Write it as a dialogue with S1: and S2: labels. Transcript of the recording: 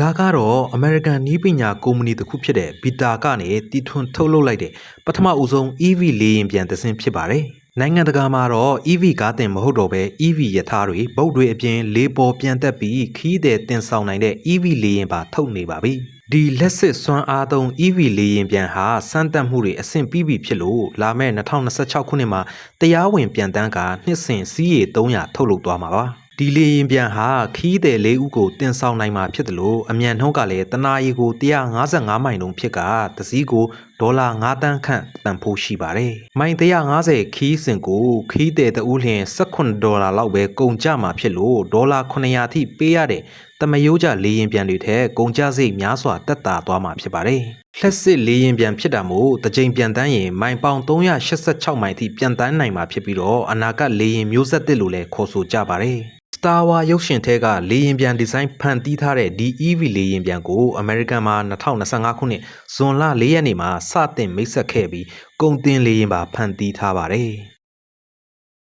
S1: ဒါကတော့ American နည်းပညာကုမ္ပဏီတစ်ခုဖြစ်တဲ့ Beta ကနေတီထွင်ထုတ်လုပ်လိုက်တဲ့ပထမဦးဆုံး EV လေယာဉ်ပြန်တစ်စင်းဖြစ်ပါတယ်။နိုင်ငံတကာမှာတော့ EV ကားတင်မဟုတ်တော့ဘဲ EV ရထားတွေဗုတ်တွေအပြင်လေပေါ်ပြန်တက်ပြီးခီးတဲ့တင်ဆောင်နိုင်တဲ့ EV လေယာဉ်ပါထုတ်နေပါပြီ။ဒီလက်စစ်စွမ်းအားသုံး EV လေယာဉ်ပြန်ဟာစမ်းသပ်မှုတွေအဆင့်ပြီးပြီဖြစ်လို့လာမယ့်2026ခုနှစ်မှာတရားဝင်ပြန်တန်းကနှစ်စဉ်စီးရီ300ထုတ်လုပ်သွားမှာပါ။ ဒီလေရင်ပြန်ဟာခီးတယ်လေးဦးကိုတင်ဆောင်နိုင်မှာဖြစ်တယ်လို့အမြန်နှုန်းကလည်းတနာရီကို155မိုင်နှုန်းဖြစ်ကတစည်းကိုဒေါ်လာ9တန်းခန့်တန်ဖိုးရှိပါတယ်။မိုင်150ခီးစင်ကိုခီးတယ်တဦးလျင်18ဒေါ်လာလောက်ပဲကုန်ကျမှာဖြစ်လို့ဒေါ်လာ900ထိပေးရတဲ့တမယိုးကြလေရင်ပြန်တွေထက်ကုန်ကျစရိတ်များစွာတက်တာသွားမှာဖြစ်ပါတယ်။လက်စစ်လေရင်ပြန်ဖြစ်တာမို့တစ်ကြိမ်ပြန်တန်းရင်မိုင်ပေါင်386မိုင်ထိပြန်တန်းနိုင်မှာဖြစ်ပြီးတော့အနာဂတ်လေရင်မျိုးဆက်တစ်လို့လည်းခေါ်ဆိုကြပါတယ်။ Star Wars ရုပ်ရှင်ထဲကလေရင်ပြန်ဒီဇိုင်းဖန်တီးထားတဲ့ဒီ EV လေရင်ပြန်ကို American မှာ2025ခုနှစ်ဇွန်လ4ရက်နေ့မှာစတင်မိတ်ဆက်ခဲ့ပြီးကုန်တင်လေရင်ပါဖန်တီးထားပါတယ်။